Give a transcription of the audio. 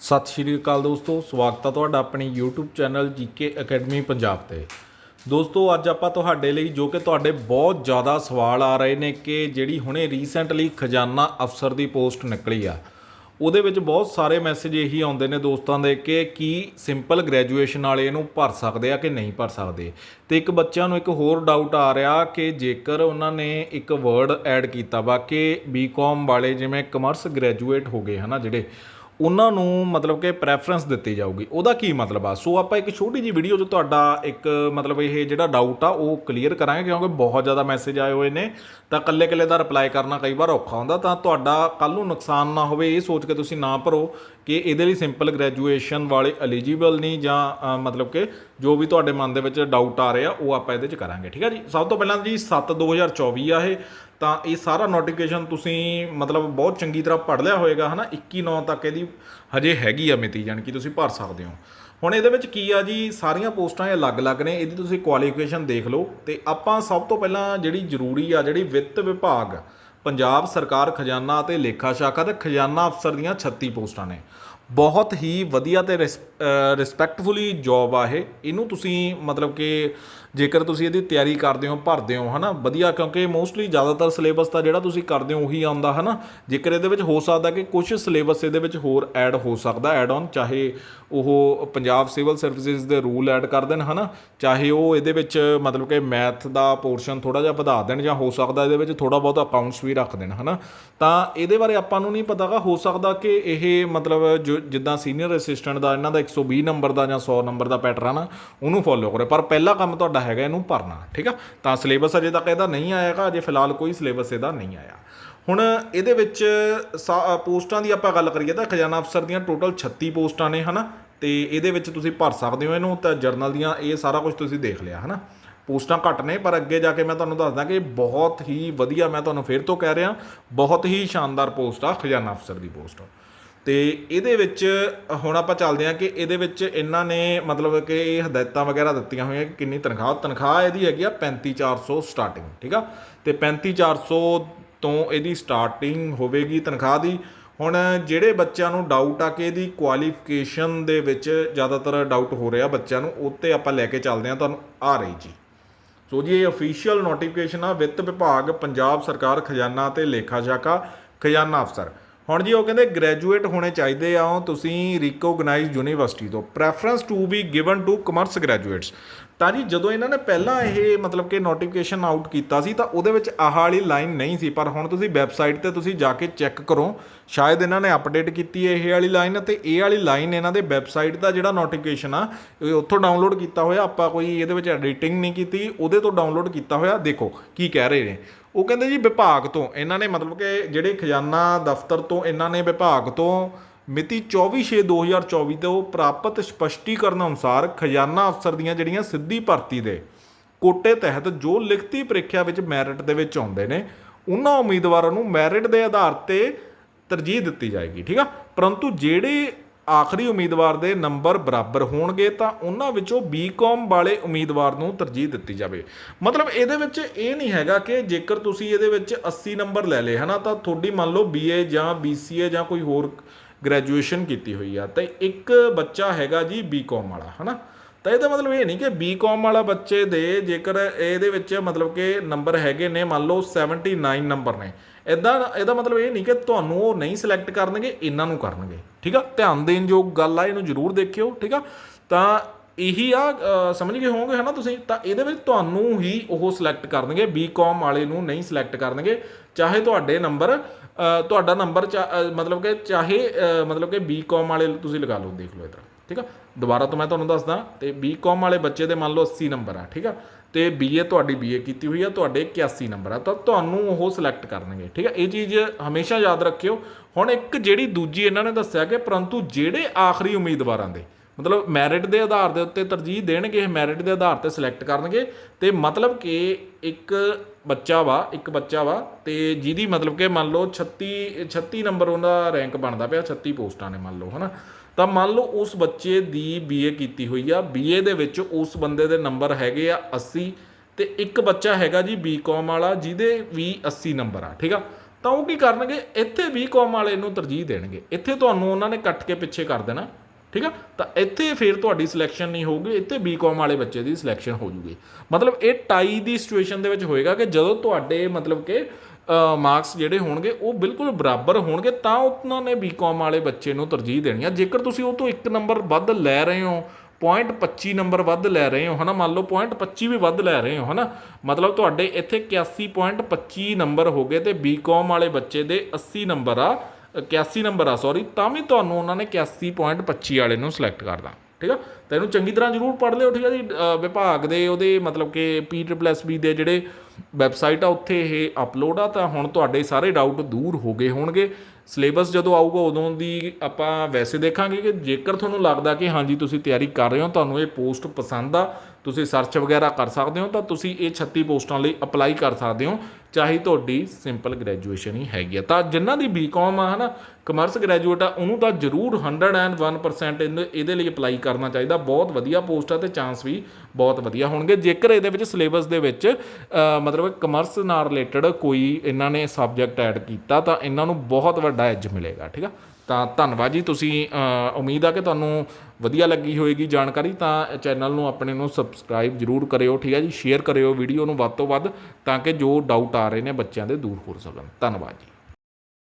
ਸਤਿ ਸ਼੍ਰੀ ਅਕਾਲ ਦੋਸਤੋ, ਸਵਾਗਤ ਹੈ ਤੁਹਾਡਾ ਆਪਣੀ YouTube channel GK academy Punjab ਤੇ। ਦੋਸਤੋ, ਅੱਜ ਆਪਾਂ ਤੁਹਾਡੇ ਲਈ ਜੋ ਕਿ ਤੁਹਾਡੇ ਬਹੁਤ ਜ਼ਿਆਦਾ ਸਵਾਲ ਆ ਰਹੇ ਨੇ ਕਿ ਜਿਹੜੀ ਹੁਣੇ ਰੀਸੈਂਟਲੀ ਖਜ਼ਾਨਾ ਅਫਸਰ ਦੀ ਪੋਸਟ ਨਿਕਲੀ ਆ, ਉਹਦੇ ਵਿੱਚ ਬਹੁਤ ਸਾਰੇ ਮੈਸੇਜ ਇਹੀ ਆਉਂਦੇ ਨੇ ਦੋਸਤਾਂ ਦੇ ਕਿ ਕੀ ਸਿੰਪਲ ਗ੍ਰੈਜੂਏਸ਼ਨ ਵਾਲੇ ਇਹਨੂੰ ਭਰ ਸਕਦੇ ਆ ਕਿ ਨਹੀਂ ਭਰ ਸਕਦੇ। ਤੇ ਇੱਕ ਬੱਚਿਆਂ ਨੂੰ ਇੱਕ ਹੋਰ ਡਾਊਟ ਆ ਰਿਹਾ ਕਿ ਜੇਕਰ ਉਹਨਾਂ ਨੇ ਇੱਕ ਵਰਡ ਐਡ ਕੀਤਾ ਵਾ ਕਿ ਬੀਕਾਮ ਵਾਲੇ ਜਿਵੇਂ ਕਮਰਸ ਗ੍ਰੈਜੂਏਟ ਹੋ ਗਏ ਹਨਾ ਜਿਹੜੇ ਉਹਨਾਂ ਨੂੰ ਮਤਲਬ ਕਿ ਪ੍ਰੈਫਰੈਂਸ ਦਿੱਤੀ ਜਾਊਗੀ। ਉਹਦਾ ਕੀ ਮਤਲਬ ਆ? ਸੋ ਆਪਾਂ ਇੱਕ ਛੋਟੀ ਜੀ ਵੀਡੀਓ 'ਚ ਤੁਹਾਡਾ ਇੱਕ ਮਤਲਬ ਇਹ ਜਿਹੜਾ ਡਾਊਟ ਆ, ਉਹ ਕਲੀਅਰ ਕਰਾਂਗੇ ਕਿਉਂਕਿ ਬਹੁਤ ਜ਼ਿਆਦਾ ਮੈਸੇਜ ਆਏ ਹੋਏ ਨੇ। ਤਾਂ ਕੱਲੇ ਕੱਲੇ ਦਾ ਰਿਪਲਾਈ ਕਰਨਾ ਕਈ ਵਾਰ ਔਖਾ ਹੁੰਦਾ। ਤਾਂ ਤੁਹਾਡਾ ਕੱਲ ਨੂੰ ਨੁਕਸਾਨ ਨਾ ਹੋਵੇ, ਇਹ ਸੋਚ ਕੇ ਤੁਸੀਂ ਨਾ ਭਰੋ ਕਿ ਇਹਦੇ ਲਈ ਸਿੰਪਲ ਗ੍ਰੈਜੂਏਸ਼ਨ ਵਾਲੇ ਐਲੀਜੀਬਲ ਨਹੀਂ ਜਾਂ ਮਤਲਬ ਕਿ ਜੋ ਵੀ ਤੁਹਾਡੇ ਮਨ ਦੇ ਵਿੱਚ ਡਾਊਟ ਆ ਰਿਹਾ, ਉਹ ਆਪਾਂ ਇਹਦੇ 'ਚ ਕਰਾਂਗੇ। ਠੀਕ ਆ ਜੀ? ਸਭ ਤੋਂ ਪਹਿਲਾਂ ਜੀ 7 2024 ਆ ਇਹ। ਤਾਂ ਇਹ ਸਾਰਾ ਨੋਟੀਫਿਕੇਸ਼ਨ ਤੁਸੀਂ ਮਤਲਬ ਬਹੁਤ ਚੰਗੀ ਤਰ੍ਹਾਂ ਪੜ੍ਹ ਲਿਆ ਹੋਵੇਗਾ ਹਨਾ? 21 9 ਤੱਕ ਇਹਦੀ ਹਜੇ ਹੈਗੀ ਆ ਮਿਤੀ ਜਾਣੀ ਕਿ ਤੁਸੀਂ ਭਰ ਸਕਦੇ ਹੋ। ਹੁਣ ਇਹਦੇ ਵਿੱਚ ਕੀ ਆ ਜੀ, ਸਾਰੀਆਂ ਪੋਸਟਾਂ ਇਹ ਅਲੱਗ-ਅਲੱਗ ਨੇ, ਇਹਦੀ ਤੁਸੀਂ ਕੁਆਲੀਫਿਕੇਸ਼ਨ ਦੇਖ ਲਓ। ਤੇ ਆਪਾਂ ਸਭ ਤੋਂ ਪਹਿਲਾਂ ਜਿਹੜੀ ਜ਼ਰੂਰੀ ਆ, ਜਿਹੜੀ ਵਿੱਤ ਵਿਭਾਗ, ਪੰਜਾਬ ਸਰਕਾਰ ਖਜ਼ਾਨਾ ਅਤੇ ਲੇਖਾ ਸ਼ਾਖਾ ਤੇ ਖਜ਼ਾਨਾ ਅਫਸਰ ਦੀਆਂ 36 ਪੋਸਟਾਂ ਨੇ। ਬਹੁਤ ਹੀ ਵਧੀਆ ਤੇ ਰਿਸਪੈਕਟਫੁਲੀ ਜੌਬ ਆ ਇਹ। ਇਹਨੂੰ ਤੁਸੀਂ ਮਤਲਬ ਕਿ ਜੇਕਰ ਤੁਸੀਂ ਇਹਦੀ ਤਿਆਰੀ ਕਰਦੇ ਹੋ, ਭਰਦੇ ਹੋ, ਹਨਾ, ਵਧੀਆ, ਕਿਉਂਕਿ ਮੋਸਟਲੀ ਜ਼ਿਆਦਾਤਰ ਸਿਲੇਬਸ ਤਾਂ ਜਿਹੜਾ ਤੁਸੀਂ ਕਰਦੇ ਹੋ ਉਹੀ ਆਉਂਦਾ, ਹਨਾ। ਜੇਕਰ ਇਹਦੇ ਵਿੱਚ ਹੋ ਸਕਦਾ ਕਿ ਕੁਝ ਸਿਲੇਬਸ ਇਹਦੇ ਵਿੱਚ ਹੋਰ ਐਡ ਹੋ ਸਕਦਾ ਐਡ ਔਨ ਚਾਹੇ ਉਹ ਪੰਜਾਬ ਸਿਵਲ ਸਰਵਿਸਿਜ਼ ਦੇ ਰੂਲ ਐਡ ਕਰ ਦੇਣ, ਹਨਾ, ਚਾਹੇ ਉਹ ਇਹਦੇ ਵਿੱਚ ਮਤਲਬ ਕਿ ਮੈਥ ਦਾ ਪੋਰਸ਼ਨ ਥੋੜਾ ਜਿਹਾ ਵਧਾ ਦੇਣ ਜਾਂ ਹੋ ਸਕਦਾ ਇਹਦੇ ਵਿੱਚ ਥੋੜਾ ਬਹੁਤ ਅਕਾਊਂਟਸ ਵੀ ਰੱਖ ਦੇਣ, ਹਨਾ। ਤਾਂ ਇਹਦੇ ਬਾਰੇ ਆਪਾਂ ਨੂੰ ਨਹੀਂ ਪਤਾਗਾ, ਹੋ ਸਕਦਾ ਕਿ ਇਹ ਮਤਲਬ ਜੋ ਜਿੱਦਾਂ ਸੀਨੀਅਰ ਅਸਿਸਟੈਂਟ ਦਾ, ਇਹਨਾਂ ਦਾ 120 ਨੰਬਰ ਦਾ ਜਾਂ 100 ਨੰਬਰ ਦਾ ਪੈਟਰਨ ਆ ਉਹਨੂੰ ਫੋਲੋ ਕਰੇ ਪਰ ਪਹਿਲਾ ਕੰਮ ਤੁਹਾਡਾ ਹੈਗਾ ਇਹਨੂੰ ਭਰਨਾ, ਠੀਕ ਆ? ਤਾਂ ਸਿਲੇਬਸ ਅਜੇ ਤੱਕ ਇਹਦਾ ਨਹੀਂ ਆਇਆਗਾ, ਅਜੇ ਫਿਲਹਾਲ ਕੋਈ ਸਿਲੇਬਸ ਇਹਦਾ ਨਹੀਂ ਆਇਆ। ਹੁਣ ਇਹਦੇ ਵਿੱਚ ਸਾ- ਪੋਸਟਾਂ ਦੀ ਆਪਾਂ ਗੱਲ ਕਰੀਏ ਤਾਂ ਖਜ਼ਾਨਾ ਅਫਸਰ ਦੀਆਂ ਟੋਟਲ 36 ਪੋਸਟਾਂ ਨੇ, ਹਨਾ? ਤੇ ਇਹਦੇ ਵਿੱਚ ਤੁਸੀਂ ਭਰ ਸਕਦੇ ਹੋ ਇਹਨੂੰ, ਤਾਂ ਜਰਨਲ ਦੀਆਂ ਇਹ ਸਾਰਾ ਕੁਝ ਤੁਸੀਂ ਦੇਖ ਲਿਆ, ਹਨਾ? ਪੋਸਟਾਂ ਘੱਟ ਨੇ, ਪਰ ਅੱਗੇ ਜਾ ਕੇ ਮੈਂ ਤੁਹਾਨੂੰ ਦੱਸਦਾ ਕਿ ਬਹੁਤ ਹੀ ਵਧੀਆ ਮੈਂ ਤੁਹਾਨੂੰ ਫੇਰ ਤੋਂ ਕਹਿ ਰਿਹਾ, ਬਹੁਤ ਹੀ ਸ਼ਾਨਦਾਰ ਪੋਸਟ ਆ ਖਜ਼ਾਨਾ ਅਫਸਰ ਦੀ ਪੋਸਟ। ਤੇ ਇਹਦੇ ਵਿੱਚ, ਹੁਣ ਆਪਾਂ ਚੱਲਦੇ ਹਾਂ ਕਿ ਇਹਦੇ ਵਿੱਚ ਇਹਨਾਂ ਨੇ ਮਤਲਬ ਕਿ ਇਹ ਹਦਾਇਤਾਂ ਵਗੈਰਾ ਦਿੱਤੀਆਂ ਹੋਈਆਂ ਕਿ ਕਿੰਨੀ ਤਨਖਾਹ ਤਨਖਾਹ ਇਹਦੀ ਹੈਗੀ ਆ 35400 ਸਟਾਰਟਿੰਗ ਠੀਕ ਆ? ਤੇ 35400 ਤੋਂ ਇਹਦੀ ਸਟਾਰਟਿੰਗ ਹੋਵੇਗੀ ਤਨਖਾਹ ਦੀ। ਹੁਣ ਜਿਹੜੇ ਬੱਚਿਆਂ ਨੂੰ ਡਾਊਟ ਆ ਕਿ ਇਹਦੀ ਕੁਆਲੀਫਿਕੇਸ਼ਨ ਦੇ ਵਿੱਚ ਜ਼ਿਆਦਾਤਰ ਡਾਊਟ ਹੋ ਰਿਹਾ ਬੱਚਿਆਂ ਨੂੰ, ਉਹ ਤੇ ਆਪਾਂ ਲੈ ਕੇ ਚੱਲਦੇ ਹਾਂ ਤੁਹਾਨੂੰ ਆ ਰਹੀ ਜੀ ਸੋ ਜੀ, ਇਹ ਅਫੀਸ਼ੀਅਲ ਨੋਟੀਫਿਕੇਸ਼ਨ ਆ ਵਿੱਤ ਵਿਭਾਗ, ਪੰਜਾਬ ਸਰਕਾਰ ਖਜ਼ਾਨਾ ਤੇ ਲੇਖਾ ਸ਼ਾਖਾ ਖਜ਼ਾਨਾ ਅਫਸਰ। ਹੁਣ ਜੀ ਉਹ ਕਹਿੰਦੇ ਗ੍ਰੈਜੂਏਟ ਹੋਣੇ ਚਾਹੀਦੇ ਆ ਤੁਸੀਂ ਰਿਕੋਗਨਾਈਜ਼ਡ ਯੂਨੀਵਰਸਿਟੀ ਤੋਂ। Preference to be given to commerce graduates ਤਾਂ ਜੀ ਜਦੋਂ ਇਹਨਾਂ ਨੇ ਪਹਿਲਾਂ ਇਹ ਮਤਲਬ ਕਿ ਨੋਟੀਫਿਕੇਸ਼ਨ ਆਊਟ ਕੀਤਾ ਸੀ, ਤਾਂ ਉਹਦੇ ਵਿੱਚ ਆਹ ਵਾਲੀ ਲਾਈਨ ਨਹੀਂ ਸੀ। ਪਰ ਹੁਣ ਤੁਸੀਂ ਵੈਬਸਾਈਟ ਤੇ ਤੁਸੀਂ ਜਾ ਕੇ ਚੈੱਕ ਕਰੋ, ਸ਼ਾਇਦ ਇਹਨਾਂ ਨੇ ਅਪਡੇਟ ਕੀਤੀ ਹੈ ਇਹ ਵਾਲੀ ਲਾਈਨ ਅਤੇ ਇਹ ਵਾਲੀ ਲਾਈਨ ਇਹਨਾਂ ਦੇ ਵੈਬਸਾਈਟ ਦਾ ਜਿਹੜਾ ਨੋਟੀਫਿਕੇਸ਼ਨ ਆ, ਇਹ ਉੱਥੋਂ ਡਾਊਨਲੋਡ ਕੀਤਾ ਹੋਇਆ। ਆਪਾਂ ਕੋਈ ਇਹਦੇ ਵਿੱਚ ਐਡੀਟਿੰਗ ਨਹੀਂ ਕੀਤੀ, ਉਹਦੇ ਤੋਂ ਡਾਊਨਲੋਡ ਕੀਤਾ ਹੋਇਆ। ਦੇਖੋ ਕੀ ਕਹਿ ਰਹੇ ਨੇ। ਉਹ ਕਹਿੰਦੇ ਜੀ ਵਿਭਾਗ ਤੋਂ, ਇਹਨਾਂ ਨੇ ਮਤਲਬ ਕਿ ਜਿਹੜੇ ਖਜ਼ਾਨਾ ਦਫ਼ਤਰ ਤੋਂ ਇਹਨਾਂ ਨੇ ਵਿਭਾਗ ਤੋਂ ਮਿਤੀ 24/6/2024 ਤੋਂ ਪ੍ਰਾਪਤ ਸਪਸ਼ਟੀਕਰਨ ਅਨੁਸਾਰ ਖਜ਼ਾਨਾ ਅਫਸਰ ਦੀਆਂ ਜਿਹੜੀਆਂ ਸਿੱਧੀ ਭਰਤੀ ਦੇ ਕੋਟੇ ਤਹਿਤ ਜੋ ਲਿਖਤੀ ਪ੍ਰੀਖਿਆ ਵਿੱਚ ਮੈਰਿਟ ਦੇ ਵਿੱਚ ਆਉਂਦੇ ਨੇ, ਉਹਨਾਂ ਉਮੀਦਵਾਰਾਂ ਨੂੰ ਮੈਰਿਟ ਦੇ ਆਧਾਰ ਤੇ ਤਰਜੀਹ ਦਿੱਤੀ ਜਾਏਗੀ, ਠੀਕ ਆ? ਪਰੰਤੂ ਜਿਹੜੇ ਆਖਰੀ ਉਮੀਦਵਾਰ ਦੇ ਨੰਬਰ ਬਰਾਬਰ ਹੋਣਗੇ ਤਾਂ ਉਹਨਾਂ ਵਿੱਚੋਂ ਬੀਕਾਮ ਵਾਲੇ ਉਮੀਦਵਾਰ ਨੂੰ ਤਰਜੀਹ ਦਿੱਤੀ ਜਾਵੇ। ਮਤਲਬ ਇਹਦੇ ਵਿੱਚ ਇਹ ਨਹੀਂ ਹੈਗਾ ਕਿ ਜੇਕਰ ਤੁਸੀਂ ਇਹਦੇ ਵਿੱਚ 80 ਨੰਬਰ ਲੈ ਲਏ, ਹਨਾ, ਤਾਂ ਤੁਹਾਡੀ ਮੰਨ ਲਓ ਬੀਏ ਜਾਂ ਬੀਸੀਏ ਜਾਂ ਕੋਈ ਹੋਰ ਗ੍ਰੈਜੂਏਸ਼ਨ ਕੀਤੀ ਹੋਈ ਆ, ਤੇ ਇੱਕ ਬੱਚਾ ਹੈਗਾ ਜੀ ਬੀਕਾਮ ਵਾਲਾ, ਹਨਾ। ਤਾਂ ਇਹਦਾ ਮਤਲਬ ਇਹ ਨਹੀਂ ਕਿ ਬੀਕਾਮ ਵਾਲਾ ਬੱਚੇ ਦੇ ਜੇਕਰ ਇਹਦੇ ਵਿੱਚ ਮਤਲਬ ਕਿ ਨੰਬਰ ਹੈਗੇ ਨੇ, ਮੰਨ ਲਓ 79 ਨੰਬਰ ਨੇ ਇਦਾਂ ਇਹਦਾ ਮਤਲਬ ਇਹ ਨਹੀਂ ਕਿ ਤੁਹਾਨੂੰ ਉਹ ਨਹੀਂ ਸਿਲੈਕਟ ਕਰਨਗੇ, ਇਹਨਾਂ ਨੂੰ ਕਰਨਗੇ। ਠੀਕ ਆ? ਧਿਆਨ ਦੇਣ ਯੋਗ ਗੱਲ ਆ, ਇਹਨੂੰ ਜ਼ਰੂਰ ਦੇਖਿਓ, ਠੀਕ ਆ? ਤਾਂ ਇਹੀ ਆ ਸਮਝ ਗਏ ਹੋਵੋਗੇ, ਹਨਾ ਤੁਸੀਂ? ਤਾਂ ਇਹਦੇ ਵਿੱਚ ਤੁਹਾਨੂੰ ਹੀ ਉਹ ਸਿਲੈਕਟ ਕਰਨਗੇ ਬੀਕਾਮ ਵਾਲੇ ਨੂੰ ਨਹੀਂ ਸਿਲੈਕਟ ਕਰਨਗੇ। ਚਾਹੇ ਤੁਹਾਡੇ ਨੰਬਰ ਤੁਹਾਡਾ ਨੰਬਰ ਮਤਲਬ ਕਿ ਚਾਹੇ ਮਤਲਬ ਕਿ ਬੀਕਾਮ ਵਾਲੇ ਤੁਸੀਂ ਲਗਾ ਲਓ, ਦੇਖ ਲਓ ਇਧਰ ਠੀਕ ਆ? ਦੁਬਾਰਾ ਤੋਂ ਮੈਂ ਤੁਹਾਨੂੰ ਦੱਸਦਾ, ਤੇ ਬੀਕਾਮ ਵਾਲੇ ਬੱਚੇ ਦੇ ਮੰਨ ਲਓ 80 ਨੰਬਰ ਆ, ਠੀਕ ਆ? ਤੇ ਬੀਏ ਤੁਹਾਡੀ ਬੀਏ ਕੀਤੀ ਹੋਈ ਆ, ਤੁਹਾਡੇ 81 ਨੰਬਰ ਆ। ਤਾਂ ਤੁਹਾਨੂੰ ਉਹ ਸਿਲੈਕਟ ਕਰਨਗੇ, ਠੀਕ ਆ? ਇਹ ਚੀਜ਼ ਹਮੇਸ਼ਾ ਯਾਦ ਰੱਖਿਓ। ਹੁਣ ਇੱਕ ਜਿਹੜੀ ਦੂਜੀ ਇਹਨਾਂ ਨੇ ਦੱਸਿਆ ਕਿ ਪਰੰਤੂ ਜਿਹੜੇ ਆਖਰੀ ਉਮੀਦਵਾਰਾਂ ਦੇ, ਮਤਲਬ ਮੈਰਿਟ ਦੇ ਆਧਾਰ ਦੇ ਉੱਤੇ ਤਰਜੀਹ ਦੇਣਗੇ, ਇਹ ਮੈਰਿਟ ਦੇ ਆਧਾਰ ਤੇ ਸਿਲੈਕਟ ਕਰਨਗੇ। ਤੇ ਮਤਲਬ ਕਿ ਇੱਕ ਬੱਚਾ ਵਾ, ਇੱਕ ਬੱਚਾ ਵਾ, ਤੇ ਜਿਹਦੀ ਮਤਲਬ ਕਿ ਮੰਨ ਲਓ 36 36 ਨੰਬਰ ਉਹਦਾ ਰੈਂਕ ਬਣਦਾ ਪਿਆ 36 ਪੋਸਟਾਂ ਨੇ ਮੰਨ ਲਓ, ਹਨਾ? ਤਾਂ ਮੰਨ ਲਓ ਉਸ ਬੱਚੇ ਦੀ ਬੀਏ ਕੀਤੀ ਹੋਈ ਆ। ਬੀਏ ਦੇ ਵਿੱਚ ਉਸ ਬੰਦੇ ਦੇ ਨੰਬਰ ਹੈਗੇ ਆ 80 ਤੇ ਇੱਕ ਬੱਚਾ ਹੈਗਾ ਜੀ ਬੀਕਾਮ ਵਾਲਾ, ਜਿਹਦੇ ਵੀ 80 ਨੰਬਰ ਆ, ਠੀਕ ਆ? ਤਾਂ ਉਹ ਕੀ ਕਰਨਗੇ? ਇੱਥੇ ਬੀਕਾਮ ਵਾਲੇ ਨੂੰ ਤਰਜੀਹ ਦੇਣਗੇ। ਇੱਥੇ ਤੁਹਾਨੂੰ ਉਹਨਾਂ ਨੇ ਕੱਟ ਕੇ ਪਿੱਛੇ ਕਰ ਦੇਣਾ, ਠੀਕ ਆ? ਤਾਂ ਇੱਥੇ ਫਿਰ ਤੁਹਾਡੀ ਸਿਲੈਕਸ਼ਨ ਨਹੀਂ ਹੋਊਗੀ, ਇੱਥੇ ਬੀਕਾਮ ਵਾਲੇ ਬੱਚੇ ਦੀ ਸਿਲੈਕਸ਼ਨ ਹੋ ਜੂਗੀ ਮਤਲਬ ਇਹ ਟਾਈ ਦੀ ਸਿਚੁਏਸ਼ਨ ਦੇ ਵਿੱਚ ਹੋਏਗਾ ਕਿ ਜਦੋਂ ਤੁਹਾਡੇ ਮਤਲਬ ਕਿ ਮਾਰਕਸ ਜਿਹੜੇ ਹੋਣਗੇ, ਉਹ ਬਿਲਕੁਲ ਬਰਾਬਰ ਹੋਣਗੇ, ਤਾਂ ਉਹਨਾਂ ਨੇ ਬੀਕਾਮ ਵਾਲੇ ਬੱਚੇ ਨੂੰ ਤਰਜੀਹ ਦੇਣੀ ਆ। ਜੇਕਰ ਤੁਸੀਂ ਉਹ ਤੋਂ ਇੱਕ ਨੰਬਰ ਵੱਧ ਲੈ ਰਹੇ ਹੋ ਪੁਆਇੰਟ 25 ਨੰਬਰ ਵੱਧ ਲੈ ਰਹੇ ਹੋ, ਹਨਾ? ਮੰਨ ਲਓ ਪੁਆਇੰਟ 25 ਵੀ ਵੱਧ ਲੈ ਰਹੇ ਹੋ, ਹਨਾ? ਮਤਲਬ ਤੁਹਾਡੇ ਇੱਥੇ 81.25 ਨੰਬਰ ਹੋ ਗਏ ਤੇ ਬੀਕਾਮ ਵਾਲੇ ਬੱਚੇ ਦੇ 80 ਨੰਬਰ ਆ 81 ਨੰਬਰ ਆ ਸੌਰੀ ਤਾਂ ਵੀ ਤੁਹਾਨੂੰ ਉਹਨਾਂ ਨੇ 81.25 ਵਾਲੇ ਨੂੰ ਸਿਲੈਕਟ ਕਰਦਾ ਠੀਕ ਆ? ਤਾਂ ਇਹਨੂੰ ਚੰਗੀ ਤਰ੍ਹਾਂ ਜ਼ਰੂਰ ਪੜ੍ਹ ਲਿਓ, ਠੀਕ ਆ ਜੀ? ਵਿਭਾਗ ਦੇ ਉਹਦੇ ਮਤਲਬ ਕਿ ਪੀ ਦੇ ਜਿਹੜੇ ਵੈਬਸਾਈਟ ਆ, ਉੱਥੇ ਇਹ ਅਪਲੋਡ ਆ, ਤਾਂ ਹੁਣ ਤੁਹਾਡੇ ਸਾਰੇ ਡਾਊਟ ਦੂਰ ਹੋ ਗਏ ਹੋਣਗੇ। ਸਿਲੇਬਸ ਜਦੋਂ ਆਊਗਾ, ਉਦੋਂ ਦੀ ਆਪਾਂ ਵੈਸੇ ਦੇਖਾਂਗੇ ਕਿ ਜੇਕਰ ਤੁਹਾਨੂੰ ਲੱਗਦਾ ਕਿ ਹਾਂਜੀ, ਤੁਸੀਂ ਤਿਆਰੀ ਕਰ ਰਹੇ ਹੋ, ਤੁਹਾਨੂੰ ਇਹ ਪੋਸਟ ਪਸੰਦ ਆ ਤੁਸੀਂ ਸਰਚ ਵਗੈਰਾ ਕਰ ਸਕਦੇ ਹੋ, ਤਾਂ ਤੁਸੀਂ ਇਹ 36 ਪੋਸਟਾਂ ਲਈ ਅਪਲਾਈ ਕਰ ਸਕਦੇ ਹੋ, ਚਾਹੇ ਤੁਹਾਡੀ ਸਿੰਪਲ ਗ੍ਰੈਜੂਏਸ਼ਨ ਹੀ ਹੈਗੀ ਆ। ਤਾਂ ਜਿਨ੍ਹਾਂ ਦੀ ਬੀਕਾਮ ਆ, ਹਨਾ ਕਮਰਸ ਗ੍ਰੈਜੂਏਟ ਆ, ਉਹਨੂੰ ਤਾਂ ਜ਼ਰੂਰ 101% ਇਹਦੇ ਇਹਦੇ ਲਈ ਅਪਲਾਈ ਕਰਨਾ ਚਾਹੀਦਾ। ਬਹੁਤ ਵਧੀਆ ਪੋਸਟ ਆ ਤੇ ਚਾਂਸ ਵੀ ਬਹੁਤ ਵਧੀਆ ਹੋਣਗੇ। ਜੇਕਰ ਇਹਦੇ ਵਿੱਚ ਸਿਲੇਬਸ ਦੇ ਵਿੱਚ ਮਤਲਬ ਕਮਰਸ ਨਾਲ ਰਿਲੇਟਡ ਕੋਈ ਇਹਨਾਂ ਨੇ ਸਬਜੈਕਟ ਐਡ ਕੀਤਾ, ਤਾਂ ਇਹਨਾਂ ਨੂੰ ਬਹੁਤ ਵੱਡਾ ਐਜ ਮਿਲੇਗਾ, ਠੀਕ ਆ? ਤਾਂ ਧੰਨਵਾਦ ਜੀ। ਤੁਸੀਂ ਉਮੀਦ ਆ ਕਿ ਤੁਹਾਨੂੰ ਵਧੀਆ ਲੱਗੀ ਹੋਏਗੀ ਜਾਣਕਾਰੀ, ਤਾਂ ਚੈਨਲ ਨੂੰ ਆਪਣੇ ਨੂੰ ਸਬਸਕ੍ਰਾਈਬ ਜਰੂਰ ਕਰਿਓ, ਠੀਕ ਹੈ ਜੀ। ਸ਼ੇਅਰ ਕਰਿਓ ਵੀਡੀਓ ਨੂੰ ਵੱਧ ਤੋਂ ਵੱਧ, ਤਾਂ ਕਿ ਜੋ ਡਾਊਟ ਆ ਰਹੇ ਨੇ ਬੱਚਿਆਂ ਦੇ ਦੂਰ ਹੋ ਸਕਣ। ਧੰਨਵਾਦ ਜੀ।